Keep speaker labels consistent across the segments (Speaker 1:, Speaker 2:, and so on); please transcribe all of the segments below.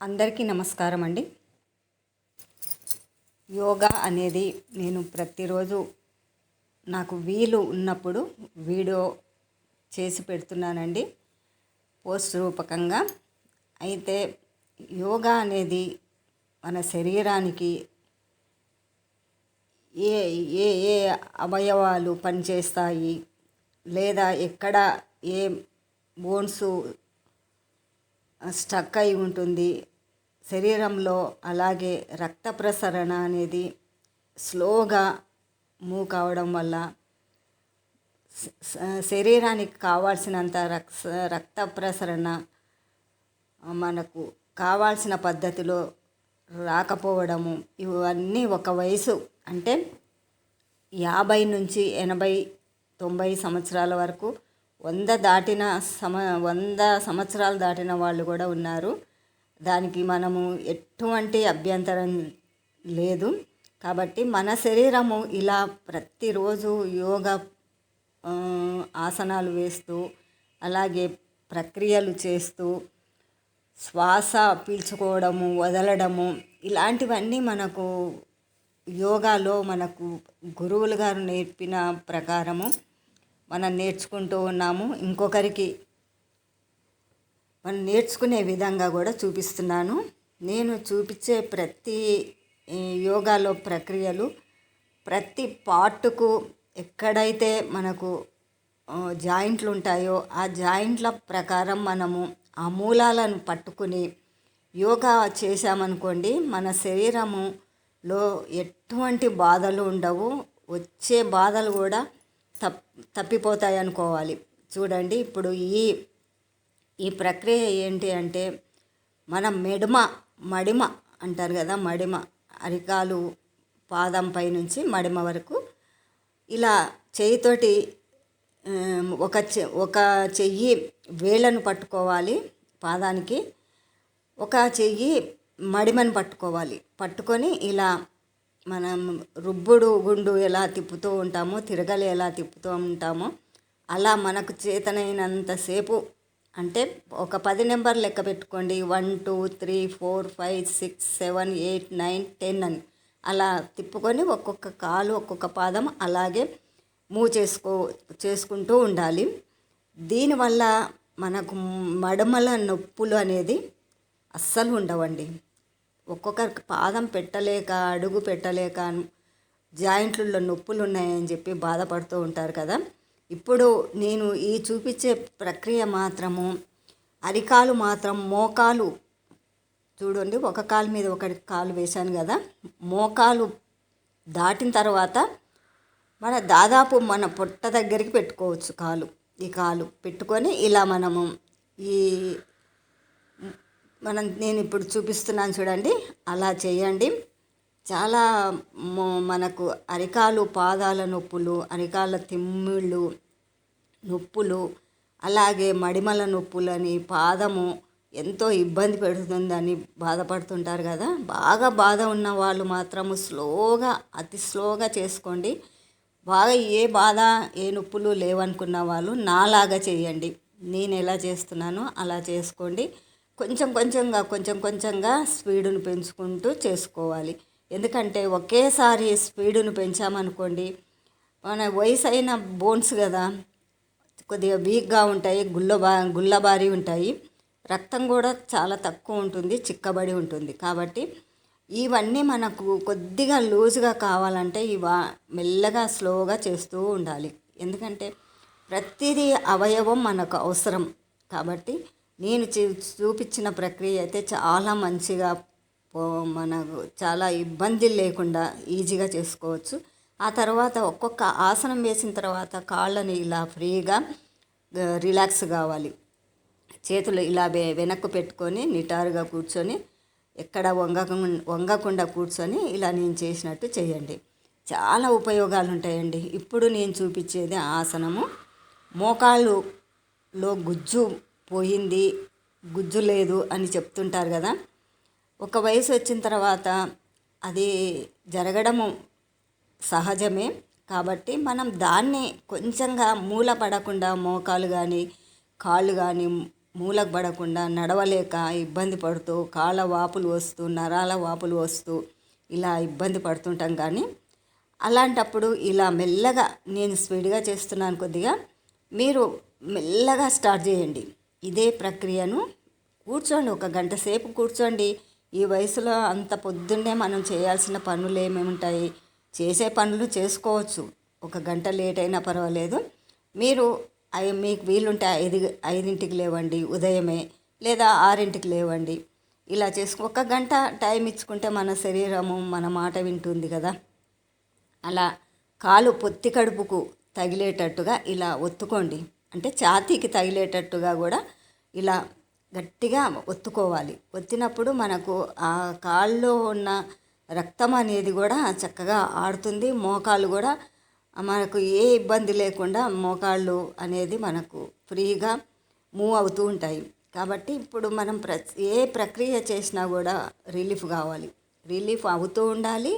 Speaker 1: అందరికీ నమస్కారం అండి. యోగా అనేది నేను ప్రతిరోజు నాకు వీలు ఉన్నప్పుడు వీడియో చేసి పెడుతున్నానండి. పోస్ట్ రూపకంగా. అయితే యోగా అనేది మన శరీరానికి ఏ ఏ ఏ అవయవాలు పనిచేస్తాయి లేదా ఎక్కడ ఏ బోన్స్ స్టక్ అయి ఉంటుంది. శరీరంలో అలాగే రక్త ప్రసరణ అనేది స్లోగా మూవ్ కావడం వల్ల శరీరానికి కావాల్సినంత రక్త రక్త ప్రసరణ మనకు కావాల్సిన పద్ధతిలో రాకపోవడము ఇవన్నీ ఒక వయసు అంటే యాభై నుంచి ఎనభై తొంభై సంవత్సరాల వరకు వంద దాటిన సమ వంద సంవత్సరాలు దాటిన వాళ్ళు కూడా ఉన్నారు. దానికి మనము ఎటువంటి అభ్యంతరం లేదు. కాబట్టి మన శరీరము ఇలా ప్రతిరోజు యోగా ఆసనాలు వేస్తూ అలాగే ప్రక్రియలు చేస్తూ శ్వాస పీల్చుకోవడము వదలడము ఇలాంటివన్నీ మనకు యోగాలో మనకు గురువులు గారు నేర్పిన ప్రకారము మనం నేర్చుకుంటూ ఉన్నాము. ఇంకొకరికి మనం నేర్చుకునే విధంగా కూడా చూపిస్తున్నాను. నేను చూపించే ప్రతి యోగాలో ప్రక్రియలు ప్రతి పార్టుకు ఎక్కడైతే మనకు జాయింట్లు ఉంటాయో ఆ జాయింట్ల ప్రకారం మనము ఆ మూలాలను పట్టుకుని యోగా చేశామనుకోండి మన శరీరములో ఎటువంటి బాధలు ఉండవు. వచ్చే బాధలు కూడా తప్ తప్పిపోతాయి అనుకోవాలి. చూడండి ఇప్పుడు ఈ ఈ ప్రక్రియ ఏంటి అంటే మన మెడమ మడిమ అంటారు కదా మడిమ అరికాలు పాదం పై నుంచి మడిమ వరకు ఇలా చేయితోటి ఒక చె ఒక చెయ్యి వేళ్ళను పట్టుకోవాలి పాదానికి ఒక చెయ్యి మడిమని పట్టుకోవాలి. పట్టుకొని ఇలా మనం రుబ్బుడు గుండు ఎలా తిప్పుతూ ఉంటామో తిరగలి ఎలా తిప్పుతూ ఉంటామో అలా మనకు చేతనైనంతసేపు అంటే ఒక పది నెంబర్ లెక్క పెట్టుకోండి. One two three four five six seven eight nine ten అని. అలా తిప్పుకొని ఒక్కొక్క కాలు ఒక్కొక్క పాదం అలాగే మూవ్ చేసుకో చేసుకుంటూ ఉండాలి. దీనివల్ల మనకు మడమల నొప్పులు అనేది అస్సలు ఉండవండి. ఒక్కొక్కరికి పాదం పెట్టలేక అడుగు పెట్టలేక జాయింట్లలో నొప్పులు ఉన్నాయని చెప్పి బాధపడుతూ ఉంటారు కదా. ఇప్పుడు నేను ఈ చూపించే ప్రక్రియ మాత్రము అరికాలు మాత్రం మోకాలు చూడండి ఒక కాలు మీద ఒకటి కాలు వేశాను కదా. మోకాలు దాటిన తర్వాత మన దాదాపు మన పొట్ట దగ్గరికి పెట్టుకోవచ్చు కాలు ఈ కాలు పెట్టుకొని ఇలా మనము ఈ మనం నేను ఇప్పుడు చూపిస్తున్నాను చూడండి. అలా చేయండి. చాలా మనకు అరికాలు పాదాల నొప్పులు అరికాల తిమ్మిళ్ళు నొప్పులు అలాగే మడిమల నొప్పులని పాదము ఎంతో ఇబ్బంది పెడుతుందని బాధపడుతుంటారు కదా. బాగా బాధ ఉన్న వాళ్ళు మాత్రము స్లోగా అతి స్లోగా చేసుకోండి. బాగా ఏ బాధ ఏ నొప్పులు లేవనుకున్న వాళ్ళు నాలాగా చేయండి. నేను ఎలా చేస్తున్నానో అలా చేసుకోండి. కొంచెం కొంచెంగా కొంచెం కొంచెంగా స్పీడును పెంచుకుంటూ చేసుకోవాలి. ఎందుకంటే ఒకేసారి స్పీడును పెంచామనుకోండి మన వయసు అయిన బోన్స్ కదా కొద్దిగా వీక్గా ఉంటాయి గుల్లబా గుల్లబారి ఉంటాయి. రక్తం కూడా చాలా తక్కువ ఉంటుంది చిక్కబడి ఉంటుంది. కాబట్టి ఇవన్నీ మనకు కొద్దిగా లూజ్గా కావాలంటే ఇవా మెల్లగా స్లోగా చేస్తూ ఉండాలి. ఎందుకంటే ప్రతిదీ అవయవం మనకు అవసరం. కాబట్టి నేను చూ- చూపించిన ప్రక్రియ అయితే చాలా మంచిగా మనకు చాలా ఇబ్బంది లేకుండా ఈజీగా చేసుకోవచ్చు. ఆ తర్వాత ఒక్కొక్క ఆసనం వేసిన తర్వాత కాళ్ళని ఇలా ఫ్రీగా రిలాక్స్ కావాలి. చేతులు ఇలా వెనక్కు పెట్టుకొని నిటారుగా కూర్చొని ఎక్కడ వంగకుండా వంగకుండా కూర్చొని ఇలా నేను చేసినట్టు చేయండి. చాలా ఉపయోగాలు ఉంటాయండి. ఇప్పుడు నేను చూపించేది ఆసనము. మోకాళ్ళులో గుజ్జు పోయింది గుజ్జు లేదు అని చెప్తుంటారు కదా. ఒక వయసు వచ్చిన తర్వాత అది జరగడము సహజమే. కాబట్టి మనం దాన్ని కొంచెంగా మూల పడకుండా మోకాలు కానీ కాళ్ళు కానీ మూలకు పడకుండా నడవలేక ఇబ్బంది పడుతూ కాళ్ళ వాపులు వస్తూ నరాల వాపులు వస్తూ ఇలా ఇబ్బంది పడుతుంటాం కానీ అలాంటప్పుడు ఇలా మెల్లగా నేను స్పీడ్గా చేస్తున్నాను కొద్దిగా మీరు మెల్లగా స్టార్ట్ చేయండి. ఇదే ప్రక్రియను కూర్చోండి ఒక గంట సేపు కూర్చోండి. ఈ వయసులో అంత పొద్దున్నే మనం చేయాల్సిన పనులు ఏమేమి ఉంటాయి చేసే పనులు చేసుకోవచ్చు. ఒక గంట లేట్ అయినా పర్వాలేదు. మీరు అవి మీకు వీలుంటే ఐదు ఐదింటికి లేవండి ఉదయమే లేదా ఆరింటికి లేవండి. ఇలా చేసుకో ఒక గంట టైం ఇచ్చుకుంటే మన శరీరము మన మాట వింటుంది కదా. అలా కాలు పొత్తి కడుపుకు తగిలేటట్టుగా ఇలా ఒత్తుకోండి. అంటే ఛాతీకి తగిలేటట్టుగా కూడా ఇలా గట్టిగా ఒత్తుకోవాలి. ఒత్తినప్పుడు మనకు ఆ కాళ్ళలో ఉన్న రక్తం అనేది కూడా చక్కగా ఆడుతుంది. మోకాలు కూడా మనకు ఏ ఇబ్బంది లేకుండా మోకాళ్ళు అనేది మనకు ఫ్రీగా మూవ్ అవుతూ ఉంటాయి. కాబట్టి ఇప్పుడు మనం ప్ర ఏ ప్రక్రియ చేసినా కూడా రిలీఫ్ కావాలి. రిలీఫ్ అవుతూ ఉండాలి.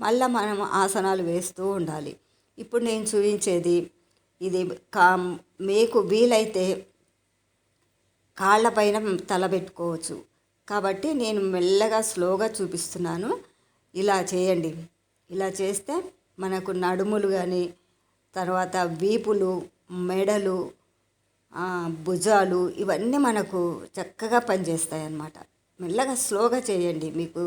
Speaker 1: మళ్ళీ మనం ఆసనాలు వేస్తూ ఉండాలి. ఇప్పుడు నేను చూపించేది ఇది కా మీకు వీలైతే కాళ్ళపైన తల పెట్టుకోవచ్చు. కాబట్టి నేను మెల్లగా స్లోగా చూపిస్తున్నాను. ఇలా చేయండి. ఇలా చేస్తే మనకు నడుములు కానీ తర్వాత వీపులు మెడలు భుజాలు ఇవన్నీ మనకు చక్కగా పనిచేస్తాయి అన్నమాట మెల్లగా స్లోగా చేయండి. మీకు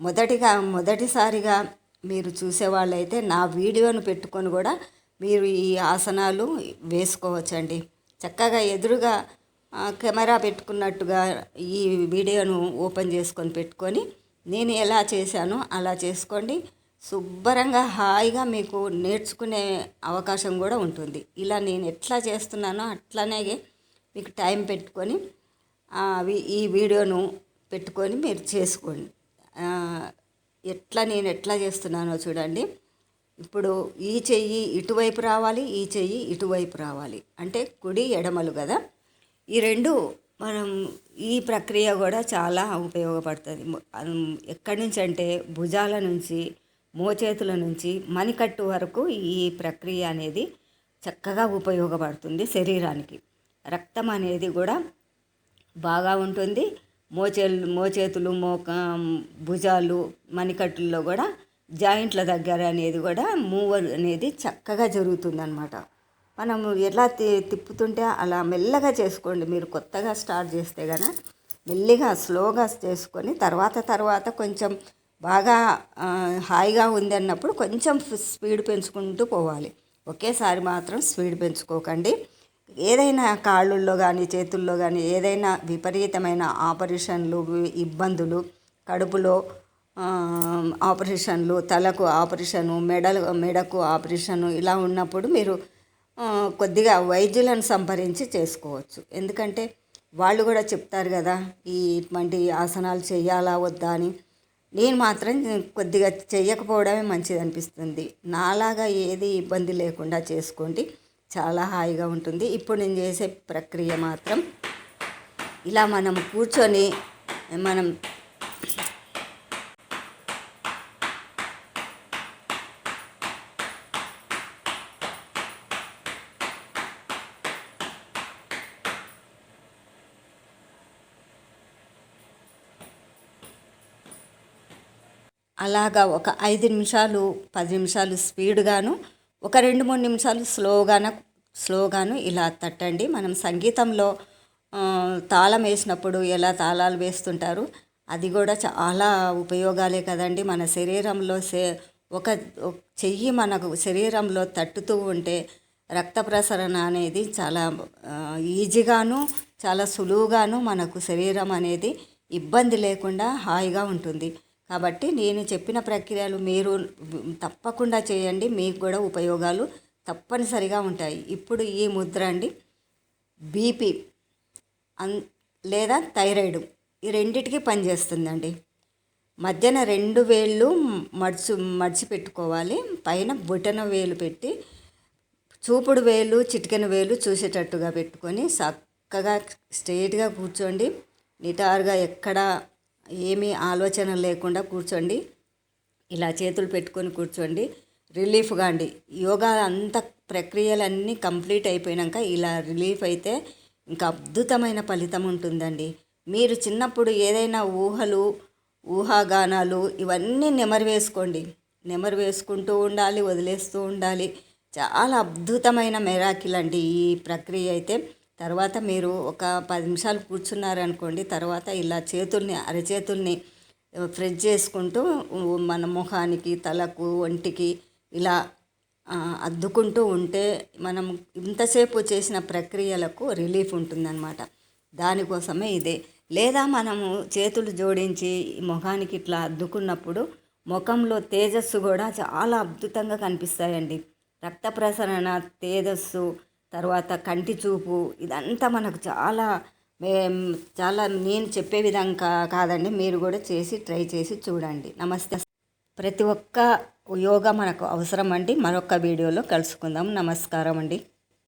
Speaker 1: మొదటిగా మొదటిసారిగా మీరు చూసేవాళ్ళైతే నా వీడియోను పెట్టుకొని కూడా మీరు ఈ ఆసనాలు వేసుకోవచ్చండి. చక్కగా ఎదురుగా కెమెరా పెట్టుకున్నట్టుగా ఈ వీడియోను ఓపెన్ చేసుకొని పెట్టుకొని నేను ఎలా చేశానో అలా చేసుకోండి. శుభ్రంగా హాయిగా మీకు నేర్చుకునే అవకాశం కూడా ఉంటుంది. ఇలా నేను ఎట్లా చేస్తున్నానో అట్లానే మీకు టైం పెట్టుకొని ఈ వీడియోను పెట్టుకొని మీరు చేసుకోండి. ఎట్లా నేను ఎట్లా చేస్తున్నానో చూడండి. ఇప్పుడు ఈ చెయ్యి ఇటువైపు రావాలి ఈ చెయ్యి ఇటువైపు రావాలి. అంటే కుడి ఎడమలు కదా? ఈ రెండు మనం ఈ ప్రక్రియ కూడా చాలా ఉపయోగపడుతుంది. ఎక్కడి నుంచి అంటే భుజాల నుంచి మోచేతుల నుంచి మణికట్టు వరకు ఈ ప్రక్రియ అనేది చక్కగా ఉపయోగపడుతుంది శరీరానికి. రక్తం అనేది కూడా బాగా ఉంటుంది. మోచే మోచేతులు మోక భుజాలు మణికట్టుల్లో కూడా జాయింట్ల దగ్గర అనేది కూడా మూవ్ అనేది చక్కగా జరుగుతుంది అనమాట మనం ఎలా తిప్పుతుంటే అలా మెల్లగా చేసుకోండి. మీరు కొత్తగా స్టార్ట్ చేస్తే కనుక మెల్లిగా స్లోగా చేసుకొని తర్వాత తర్వాత కొంచెం బాగా హాయిగా ఉంది అన్నప్పుడు కొంచెం స్పీడ్ పెంచుకుంటూ పోవాలి. ఒకేసారి మాత్రం స్పీడ్ పెంచుకోకండి. ఏదైనా కాళ్ళల్లో కానీ చేతుల్లో కానీ ఏదైనా విపరీతమైన ఆపరేషన్లు ఇబ్బందులు కడుపులో ఆపరేషన్లు తలకు ఆపరేషను మెడలు మెడకు ఆపరేషను ఇలా ఉన్నప్పుడు మీరు కొద్దిగా వైద్యులను సంప్రదించి చేసుకోవచ్చు. ఎందుకంటే వాళ్ళు కూడా చెప్తారు కదా ఈ ఇటువంటి ఆసనాలు చేయాలా వద్దా అని. నేను మాత్రం కొద్దిగా చేయకపోవడమే మంచిది అనిపిస్తుంది. నాలాగా ఏది ఇబ్బంది లేకుండా చేసుకోండి. చాలా హాయిగా ఉంటుంది. ఇప్పుడు నేను చేసే ప్రక్రియ మాత్రం ఇలా మనం కూర్చొని మనం అలాగా ఒక ఐదు నిమిషాలు పది నిమిషాలు స్పీడ్గాను ఒక రెండు మూడు నిమిషాలు స్లోగాను స్లోగాను ఇలా తట్టండి. మనం సంగీతంలో తాళం వేసినప్పుడు ఎలా తాళాలు వేస్తుంటారు అది కూడా చాలా ఉపయోగాలే కదండి. మన శరీరంలో సే ఒక చెయ్యి మనకు శరీరంలో తట్టుతూ ఉంటే రక్త ప్రసరణ అనేది చాలా ఈజీగాను చాలా సులువుగాను మనకు శరీరం అనేది ఇబ్బంది లేకుండా హాయిగా ఉంటుంది. కాబట్టి నేను చెప్పిన ప్రక్రియలు మీరు తప్పకుండా చేయండి. మీకు కూడా ఉపయోగాలు తప్పనిసరిగా ఉంటాయి. ఇప్పుడు ఈ ముద్ర అండి. బీపీ అన్ లేదా థైరాయిడ్ ఈ రెండిటికి పనిచేస్తుందండి. మధ్యన రెండు వేళ్ళు మడిచి మడిచి పెట్టుకోవాలి పైన బుటన వేలు పెట్టి చూపుడు వేలు చిటికెన వేలు చూసేటట్టుగా పెట్టుకొని చక్కగా స్ట్రైట్గా కూర్చోండి. నిటారుగా ఎక్కడ ఏమీ ఆలోచన లేకుండా కూర్చోండి. ఇలా చేతులు పెట్టుకొని కూర్చోండి. రిలీఫ్గా అండి. యోగా అంత ప్రక్రియలన్నీ కంప్లీట్ అయిపోయాక ఇలా రిలీఫ్ అయితే ఇంకా అద్భుతమైన ఫలితం ఉంటుందండి. మీరు చిన్నప్పుడు ఏదైనా ఊహలు ఊహాగానాలు ఇవన్నీ నెమరు వేసుకోండి. నెమరు వేసుకుంటూ ఉండాలి వదిలేస్తూ ఉండాలి. చాలా అద్భుతమైన మెరాకిల్ అండి ఈ ప్రక్రియ అయితే. తర్వాత మీరు ఒక పది నిమిషాలు కూర్చున్నారనుకోండి తర్వాత ఇలా చేతుల్ని అరచేతుల్ని ఫ్రెష్ చేసుకుంటూ మన ముఖానికి తలకు ఒంటికి ఇలా అద్దుకుంటూ ఉంటే మనం ఇంతసేపు చేసిన ప్రక్రియలకు రిలీఫ్ ఉంటుందన్నమాట. దానికోసమే ఇదే. లేదా మనము చేతులు జోడించి ఈ ముఖానికి ఇట్లా అద్దుకున్నప్పుడు ముఖంలో తేజస్సు కూడా చాలా అద్భుతంగా కనిపిస్తాయండి. రక్త ప్రసరణ తేజస్సు తర్వాత కంటి చూపు ఇదంతా మనకు చాలా మేం- చాలా నేను చెప్పే విధంగా కాదండి. మీరు కూడా చేసి ట్రై చేసి చూడండి. నమస్తే. ప్రతి ఒక్క యోగా మనకు అవసరం అండి. మరొక వీడియోలో కలుసుకుందాం. నమస్కారం అండి.